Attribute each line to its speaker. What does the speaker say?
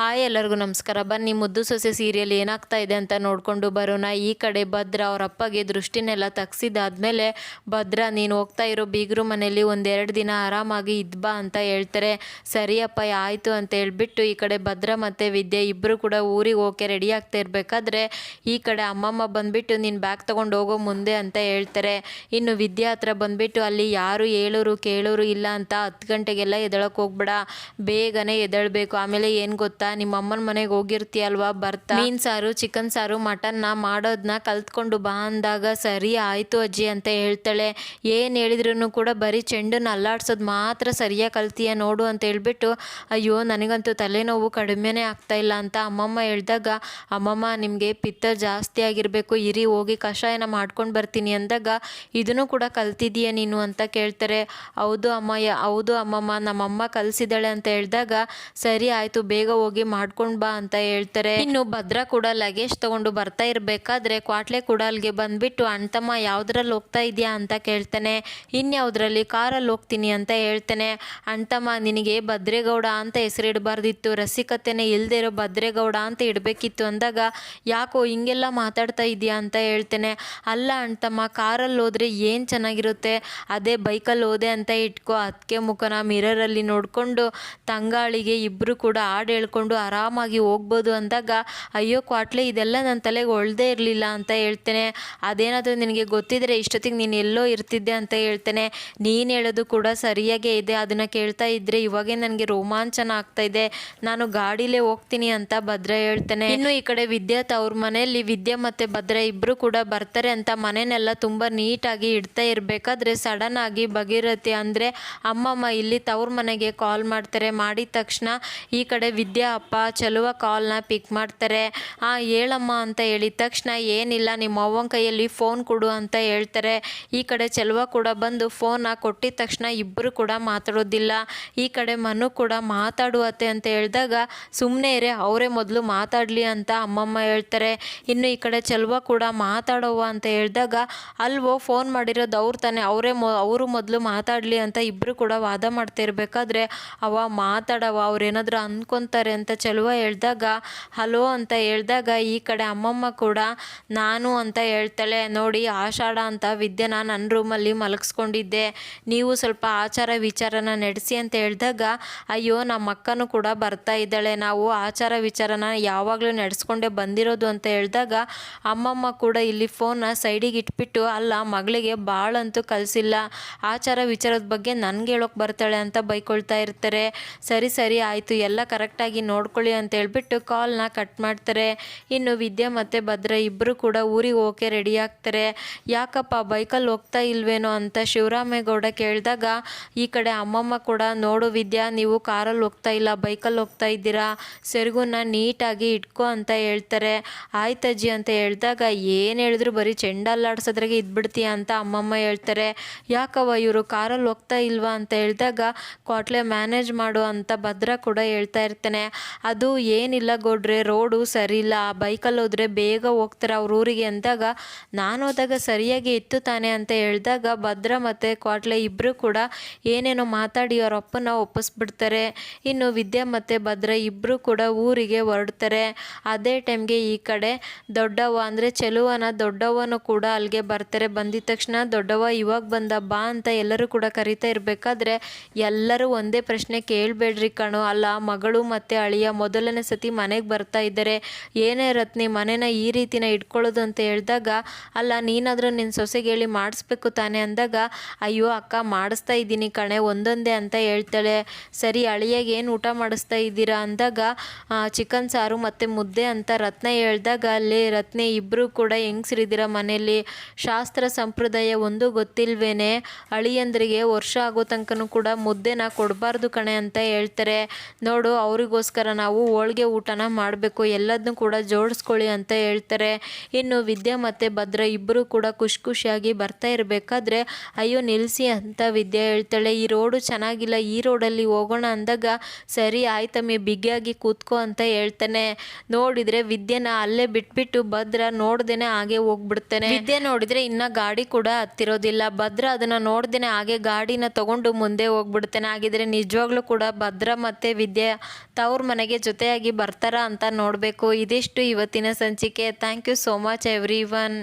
Speaker 1: Hi, ಎಲ್ಲರಿಗೂ ನಮಸ್ಕಾರ. ಬನ್ನಿ, ಮುದ್ದು ಸೊಸೆ ಸೀರಿಯಲ್ ಏನಾಗ್ತಾ ಇದೆ ಅಂತ ನೋಡಿಕೊಂಡು ಬರೋಣ. ಈ ಕಡೆ ಭದ್ರ ಅವ್ರ ಅಪ್ಪಗೆ ದೃಷ್ಟಿನೆಲ್ಲ ತಗ್ಸಿದಾದ್ಮೇಲೆ, ಭದ್ರ, ನೀನು ಹೋಗ್ತಾ ಇರೋ ಬೀಗರು ಮನೆಯಲ್ಲಿ ಒಂದೆರಡು ದಿನ ಆರಾಮಾಗಿ ಇದ್ಬಾ ಅಂತ ಹೇಳ್ತಾರೆ. ಸರಿಯಪ್ಪ ಆಯಿತು ಅಂತ ಹೇಳ್ಬಿಟ್ಟು ಈ ಕಡೆ ಭದ್ರ ಮತ್ತು ವಿದ್ಯೆ ಇಬ್ಬರು ಕೂಡ ಊರಿಗೆ ಹೋಗಕ್ಕೆ ರೆಡಿ ಆಗ್ತಾ ಇರಬೇಕಾದ್ರೆ, ಈ ಕಡೆ ಅಮ್ಮಮ್ಮ ಬಂದುಬಿಟ್ಟು ನೀನು ಬ್ಯಾಗ್ ತೊಗೊಂಡು ಹೋಗೋ ಮುಂದೆ ಅಂತ ಹೇಳ್ತಾರೆ. ಇನ್ನು ವಿದ್ಯೆ ಹತ್ರ ಬಂದ್ಬಿಟ್ಟು ಅಲ್ಲಿ ಯಾರು ಹೇಳೋರು ಕೇಳೋರು ಇಲ್ಲ ಅಂತ ಹತ್ತು ಗಂಟೆಗೆಲ್ಲ ಎದಳಕ್ಕೆ ಹೋಗ್ಬೇಡ. ಬೇಗನೆ ಎದಳಬೇಕು. ಆಮೇಲೆ ಏನು ಗೊತ್ತಾ? ನಿಮ್ಮ ಅಮ್ಮನ ಮನೆಗೆ ಹೋಗಿರ್ತೀಯಲ್ವಾ ಬರ್ತಾ. ಮೀನ್ ಸಾರು, ಚಿಕನ್ ಸಾರು ಮಟನ್ನ ಮಾಡೋದನ್ನ ಕಲ್ತ್ಕೊಂಡು ಬಾ ಅಂದಾಗ ಸರಿ ಆಯಿತು ಅಜ್ಜಿ ಅಂತ ಹೇಳ್ತಾಳೆ. ಏನು ಹೇಳಿದ್ರು ಕೂಡ ಬರೀ ಚೆಂಡನ್ನ ಅಲ್ಲಾಡ್ಸೋದು ಮಾತ್ರ ಸರಿಯಾಗಿ ಕಲ್ತೀಯ ನೋಡು ಅಂತ ಹೇಳ್ಬಿಟ್ಟು, ಅಯ್ಯೋ, ನನಗಂತೂ ತಲೆನೋವು ಕಡಿಮೆನೇ ಆಗ್ತಾ ಇಲ್ಲ ಅಂತ ಅಮ್ಮಮ್ಮ ಹೇಳಿದಾಗ, ಅಮ್ಮಮ್ಮ, ನಿಮಗೆ ಪಿತ್ತ ಜಾಸ್ತಿ ಆಗಿರಬೇಕು, ಇರಿ ಹೋಗಿ ಕಷಾಯನ ಮಾಡ್ಕೊಂಡು ಬರ್ತೀನಿ ಅಂದಾಗ, ಇದನ್ನು ಕೂಡ ಕಲ್ತಿದೀಯ ನೀನು? ಅಂತ ಕೇಳ್ತಾರೆ. ಹೌದು ಅಮ್ಮ ಹೌದು ಅಮ್ಮಮ್ಮ, ನಮ್ಮಮ್ಮ ಕಲಿಸಿದಾಳೆ ಅಂತ ಹೇಳಿದಾಗ, ಸರಿ ಆಯಿತು, ಬೇಗ ಹೋಗಿ ಮಾಡ್ಕೊಂಡು ಬಾ ಅಂತ ಹೇಳ್ತಾರೆ. ಇನ್ನು ಭದ್ರ ಕೂಡ ಲಗೇಜ್ ತಗೊಂಡು ಬರ್ತಾ ಇರಬೇಕಾದ್ರೆ ಕ್ವಾಟ್ಲೆ ಕೂಡ ಅಲ್ಲಿಗೆ ಬಂದ್ಬಿಟ್ಟು ಅಣ್ತಮ್ಮ ಯಾವ್ದ್ರಲ್ಲಿ ಹೋಗ್ತಾ ಇದೆಯಾ? ಅಂತ ಕೇಳ್ತಾನೆ. ಇನ್ಯಾವುದ್ರಲ್ಲಿ? ಕಾರಲ್ಲಿ ಹೋಗ್ತೀನಿ ಅಂತ ಹೇಳ್ತಾನೆ. ಅಣ್ತಮ್ಮ ನಿನಗೆ ಭದ್ರೇಗೌಡ ಅಂತ ಹೆಸರಿಡಬಾರ್ದಿತ್ತು. ರಸಿಕತೆನೇ ಇಲ್ಲದೆ ಇರೋ ಭದ್ರೇಗೌಡ ಅಂತ ಇಡಬೇಕಿತ್ತು ಅಂದಾಗ, ಯಾಕೋ ಹಿಂಗೆಲ್ಲ ಮಾತಾಡ್ತಾ ಇದೆಯಾ? ಅಂತ ಹೇಳ್ತೇನೆ. ಅಲ್ಲ ಅಣ್ತಮ್ಮ ಕಾರಲ್ಲಿ ಹೋದ್ರೆ ಏನು ಚೆನ್ನಾಗಿರುತ್ತೆ? ಅದೇ ಬೈಕಲ್ಲಿ ಹೋದೆ ಅಂತ ಇಟ್ಕೋ. ಅದಕ್ಕೆ ಮುಖನ ಮಿರರಲ್ಲಿ ನೋಡಿಕೊಂಡು, ತಂಗಾಳಿಗೆ ಇಬ್ಬರು ಕೂಡ ಹಾಡು ಹೇಳ್ಕೊಂಡು ಆರಾಮಾಗಿ ಹೋಗ್ಬೋದು ಅಂದಾಗ, ಅಯ್ಯೋ ಕ್ವಾಟ್ಲೆ, ಇದೆಲ್ಲ ನನ್ನ ತಲೆಗೆ ಒಳ್ದೇ ಇರಲಿಲ್ಲ ಅಂತ ಹೇಳ್ತೇನೆ. ಅದೇನಾದರೂ ನಿನಗೆ ಗೊತ್ತಿದ್ರೆ ಇಷ್ಟೊತ್ತಿಗೆ ನೀನು ಎಲ್ಲೋ ಇರ್ತಿದ್ದೆ ಅಂತ ಹೇಳ್ತೇನೆ. ನೀನು ಹೇಳೋದು ಕೂಡ ಸರಿಯಾಗೇ ಇದೆ. ಅದನ್ನು ಕೇಳ್ತಾ ಇದ್ದರೆ ಇವಾಗೇ ನನಗೆ ರೋಮಾಂಚನ ಆಗ್ತಾ ಇದೆ. ನಾನು ಗಾಡಿಲೇ ಹೋಗ್ತೀನಿ ಅಂತ ಭದ್ರ ಹೇಳ್ತೇನೆ. ಇನ್ನು ಈ ಕಡೆ ವಿದ್ಯಾ ತವ್ರ ಮನೆಯಲ್ಲಿ ವಿದ್ಯಾ ಮತ್ತು ಭದ್ರ ಇಬ್ಬರು ಕೂಡ ಬರ್ತಾರೆ ಅಂತ ಮನೆನೆಲ್ಲ ತುಂಬ ನೀಟಾಗಿ ಇಡ್ತಾ ಇರಬೇಕಾದ್ರೆ ಸಡನ್ ಆಗಿ ಭಗೀರಥಿ ಅಂದರೆ, ಅಮ್ಮಮ್ಮ, ಇಲ್ಲಿ ತವ್ರ ಮನೆಗೆ ಕಾಲ್ ಮಾಡ್ತಾರೆ. ಮಾಡಿದ ತಕ್ಷಣ ಈ ಕಡೆ ವಿದ್ಯಾ ಅಪ್ಪ, ಚಲುವ ಕಾಲ್ನ ಪಿಕ್ ಮಾಡ್ತಾರೆ. ಆ, ಹೇಳಮ್ಮ ಅಂತ ಹೇಳಿದ ತಕ್ಷಣ ಏನಿಲ್ಲ, ನಿಮ್ಮ ಅವ್ವನ ಕೈಯಲ್ಲಿ ಫೋನ್ ಕೊಡು ಅಂತ ಹೇಳ್ತಾರೆ. ಈ ಕಡೆ ಚೆಲುವ ಕೂಡ ಬಂದು ಫೋನ್ನ ಕೊಟ್ಟಿದ ತಕ್ಷಣ ಇಬ್ಬರು ಕೂಡ ಮಾತಾಡೋದಿಲ್ಲ. ಈ ಕಡೆ ಮನು ಕೂಡ ಮಾತಾಡುವತ್ತೆ ಅಂತ ಹೇಳಿದಾಗ ಸುಮ್ಮನೆ ಇರೇ, ಅವರೇ ಮೊದಲು ಮಾತಾಡಲಿ ಅಂತ ಅಮ್ಮಮ್ಮ ಹೇಳ್ತಾರೆ. ಇನ್ನು ಈ ಕಡೆ ಚೆಲುವ ಕೂಡ ಮಾತಾಡೋವ ಅಂತ ಹೇಳಿದಾಗ, ಅಲ್ವೋ ಫೋನ್ ಮಾಡಿರೋದು ಅವ್ರು ತಾನೆ, ಅವರೇ ಅವರು ಮೊದಲು ಮಾತಾಡಲಿ ಅಂತ ಇಬ್ಬರು ಕೂಡ ವಾದ ಮಾಡ್ತಾ ಇರಬೇಕಾದ್ರೆ, ಅವ ಮಾತಾಡವ ಅವ್ರೇನಾದರೂ ಅನ್ಕೊತಾರೆ ಅಂತ ಚಲುವ ಹೇಳಿದಾಗ, ಹಲೋ ಅಂತ ಹೇಳಿದಾಗ, ಈ ಕಡೆ ಅಮ್ಮಮ್ಮ ಕೂಡ, ನಾನು ಅಂತ ಹೇಳ್ತಾಳೆ, ನೋಡಿ ಆಷಾಢ ಅಂತ ವಿದ್ಯೆನ ನನ್ನ ರೂಮಲ್ಲಿ ಮಲಗಿಸ್ಕೊಂಡಿದ್ದೆ. ನೀವು ಸ್ವಲ್ಪ ಆಚಾರ ವಿಚಾರನ ನಡೆಸಿ ಅಂತ ಹೇಳಿದಾಗ, ಅಯ್ಯೋ ನಮ್ಮ ಅಕ್ಕನೂ ಕೂಡ ಬರ್ತಾ ಇದ್ದಾಳೆ. ನಾವು ಆಚಾರ ವಿಚಾರನ ಯಾವಾಗಲೂ ನಡೆಸ್ಕೊಂಡೇ ಬಂದಿರೋದು ಅಂತ ಹೇಳಿದಾಗ, ಅಮ್ಮಮ್ಮ ಕೂಡ ಇಲ್ಲಿ ಫೋನ್ನ ಸೈಡಿಗೆ ಇಟ್ಬಿಟ್ಟು, ಅಲ್ಲ, ಮಗಳಿಗೆ ಭಾಳಂತೂ ಕಲಿಸಿಲ್ಲ. ಆಚಾರ ವಿಚಾರದ ಬಗ್ಗೆ ನನಗೆ ಹೇಳೋಕೆ ಬರ್ತಾಳೆ ಅಂತ ಬೈಕೊಳ್ತಾ ಇರ್ತಾರೆ. ಸರಿ ಸರಿ, ಆಯಿತು. ಎಲ್ಲ ಕರೆಕ್ಟಾಗಿ ನೋಡ್ಕೊಳ್ಳಿ ಅಂತ ಹೇಳ್ಬಿಟ್ಟು ಕಾಲ್ನ ಕಟ್ ಮಾಡ್ತಾರೆ. ಇನ್ನು ವಿದ್ಯಾ ಮತ್ತು ಭದ್ರ ಇಬ್ಬರು ಕೂಡ ಊರಿಗೆ ಹೋಗೋಕೆ ರೆಡಿ ಆಗ್ತಾರೆ. ಯಾಕಪ್ಪ, ಬೈಕಲ್ಲಿ ಹೋಗ್ತಾ ಇಲ್ವೇನೋ ಅಂತ ಶಿವರಾಮೇಗೌಡ ಕೇಳಿದಾಗ, ಈ ಕಡೆ ಅಮ್ಮಮ್ಮ ಕೂಡ, ನೋಡು ವಿದ್ಯಾ, ನೀವು ಕಾರಲ್ಲಿ ಹೋಗ್ತಾ ಇಲ್ಲ, ಬೈಕಲ್ಲಿ ಹೋಗ್ತಾ ಇದ್ದೀರಾ? ಸೆರಗುನ ನೀಟಾಗಿ ಇಟ್ಕೋ ಅಂತ ಹೇಳ್ತಾರೆ. ಆಯ್ತಜ್ಜಿ ಅಂತ ಹೇಳಿದಾಗ, ಏನು ಹೇಳಿದ್ರು ಬರೀ ಚೆಂಡಲ್ಲಾಡ್ಸೋದ್ರಾಗೆ ಇದ್ಬಿಡ್ತೀಯ ಅಂತ ಅಮ್ಮಮ್ಮ ಹೇಳ್ತಾರೆ. ಯಾಕವ್ವ, ಇವರು ಕಾರಲ್ಲಿ ಹೋಗ್ತಾ ಇಲ್ವಾ? ಅಂತ ಹೇಳಿದಾಗ, ಕ್ವಾಟ್ಲೆ ಮ್ಯಾನೇಜ್ ಮಾಡು ಅಂತ ಭದ್ರ ಕೂಡ ಹೇಳ್ತಾ ಇರ್ತಾನೆ. ಅದು ಏನಿಲ್ಲ ಗೌಡ್ರೆ, ರೋಡು ಸರಿ ಇಲ್ಲ ಬೈಕಲ್ಲಿ ಹೋದರೆ ಬೇಗ ಹೋಗ್ತಾರೆ ಅವ್ರ ಊರಿಗೆ ಅಂದಾಗ ನಾನು ಹೋದಾಗ ಸರಿಯಾಗಿ ಇತ್ತು ತಾನೆ ಅಂತ ಹೇಳಿದಾಗ ಭದ್ರ ಮತ್ತು ಕ್ವಾಟ್ಲೆ ಇಬ್ಬರು ಕೂಡ ಏನೇನೋ ಮಾತಾಡಿ ಅವ್ರ ಅಪ್ಪನ ಒಪ್ಪಿಸ್ಬಿಡ್ತಾರೆ. ಇನ್ನು ವಿದ್ಯಾ ಮತ್ತು ಭದ್ರ ಇಬ್ಬರು ಕೂಡ ಊರಿಗೆ ಹೊರಡ್ತಾರೆ. ಅದೇ ಟೈಮ್ಗೆ ಈ ಕಡೆ ದೊಡ್ಡವ್ವ ಅಂದರೆ ಚೆಲುವನ ದೊಡ್ಡವ್ವನೂ ಕೂಡ ಅಲ್ಲಿಗೆ ಬರ್ತಾರೆ. ಬಂದಿದ ತಕ್ಷಣ ದೊಡ್ಡವ್ವ ಇವಾಗ ಬಂದ ಬಾ ಅಂತ ಎಲ್ಲರೂ ಕೂಡ ಕರಿತಾ ಇರಬೇಕಾದ್ರೆ ಎಲ್ಲರೂ ಒಂದೇ ಪ್ರಶ್ನೆ ಕೇಳಬೇಡ್ರಿ ಕಣೋ. ಅಲ್ಲ ಮಗಳು ಮತ್ತು ಅಳಿಯ ಮೊದಲನೇ ಸತಿ ಮನೆಗೆ ಬರ್ತಾ ಇದ್ದಾರೆ, ಏನೇ ರತ್ನಿ, ಮನೆನ ಈ ರೀತಿನ ಇಟ್ಕೊಳ್ಳೋದು ಅಂತ ಹೇಳಿದಾಗ, ಅಲ್ಲ, ನೀನಾದರೂ ನಿನ್ನ ಸೊಸೆಗೆ ಹೇಳಿ ಮಾಡಿಸ್ಬೇಕು ತಾನೆ ಅಂದಾಗ, ಅಯ್ಯೋ, ಅಕ್ಕ, ಮಾಡಿಸ್ತಾ ಇದ್ದೀನಿ ಕಣೆ, ಒಂದೊಂದೇ ಅಂತ ಹೇಳ್ತಾಳೆ. ಸರಿ, ಅಳಿಯಾಗಿ ಏನು ಊಟ ಮಾಡಿಸ್ತಾ ಇದ್ದೀರಾ ಅಂದಾಗ ಚಿಕನ್ ಸಾರು ಮತ್ತು ಮುದ್ದೆ ಅಂತ ರತ್ನ ಹೇಳಿದಾಗ ಅಲ್ಲಿ ರತ್ನೆ ಇಬ್ಬರು ಕೂಡ ಹೆಂಗ್ಸ್ರಿದ್ದೀರ ಮನೆಯಲ್ಲಿ ಶಾಸ್ತ್ರ ಸಂಪ್ರದಾಯ ಒಂದು ಗೊತ್ತಿಲ್ವೇನೆ? ಅಳಿಯಂದ್ರಿಗೆ ವರ್ಷ ಆಗೋ ತನಕನೂ ಕೂಡ ಮುದ್ದೆನ ಕೊಡಬಾರ್ದು ಕಣೆ ಅಂತ ಹೇಳ್ತಾರೆ. ನೋಡು, ಅವರಿಗೋಸ್ಕರ ನಾವು ಹೋಳ್ಗೆ ಊಟನ ಮಾಡಬೇಕು. ಎಲ್ಲದನ್ನೂ ಕೂಡ ಜೋಡಿಸ್ಕೊಳ್ಳಿ ಅಂತ ಹೇಳ್ತಾರೆ. ಇನ್ನು ವಿದ್ಯೆ ಮತ್ತು ಭದ್ರ ಇಬ್ಬರು ಕೂಡ ಖುಷಿ ಖುಷಿಯಾಗಿ ಬರ್ತಾ ಇರಬೇಕಾದ್ರೆ, ಅಯ್ಯೋ ನಿಲ್ಲಿಸಿ ಅಂತ ವಿದ್ಯೆ ಹೇಳ್ತಾಳೆ. ಈ ರೋಡು ಚೆನ್ನಾಗಿಲ್ಲ, ಈ ರೋಡಲ್ಲಿ ಹೋಗೋಣ ಅಂದಾಗ ಸರಿ ಆಯ್ತಮ್ಮಿ ಬಿಗಿಯಾಗಿ ಕೂತ್ಕೋ ಅಂತ ಹೇಳ್ತಾನೆ. ನೋಡಿದರೆ ವಿದ್ಯೆನ ಅಲ್ಲೇ ಬಿಟ್ಬಿಟ್ಟು ಭದ್ರ ನೋಡ್ದೇನೆ ಹಾಗೆ ಹೋಗ್ಬಿಡ್ತಾನೆ. ವಿದ್ಯೆ ನೋಡಿದ್ರೆ ಇನ್ನ ಗಾಡಿ ಕೂಡ ಹತ್ತಿರೋದಿಲ್ಲ. ಭದ್ರ ಅದನ್ನ ನೋಡ್ದೇನೆ ಹಾಗೆ ಗಾಡಿನ ತಗೊಂಡು ಮುಂದೆ ಹೋಗ್ಬಿಡ್ತಾನೆ. ಹಾಗಿದ್ರೆ ನಿಜವಾಗ್ಲೂ ಕೂಡ ಭದ್ರ ಮತ್ತೆ ವಿದ್ಯೆ ತವ್ರ ಮನೆಗೆ ಜೊತೆಯಾಗಿ ಬರ್ತಾರಾ ಅಂತ ನೋಡಬೇಕು. ಇದಿಷ್ಟು ಇವತ್ತಿನ ಸಂಚಿಕೆ. Thank you so much everyone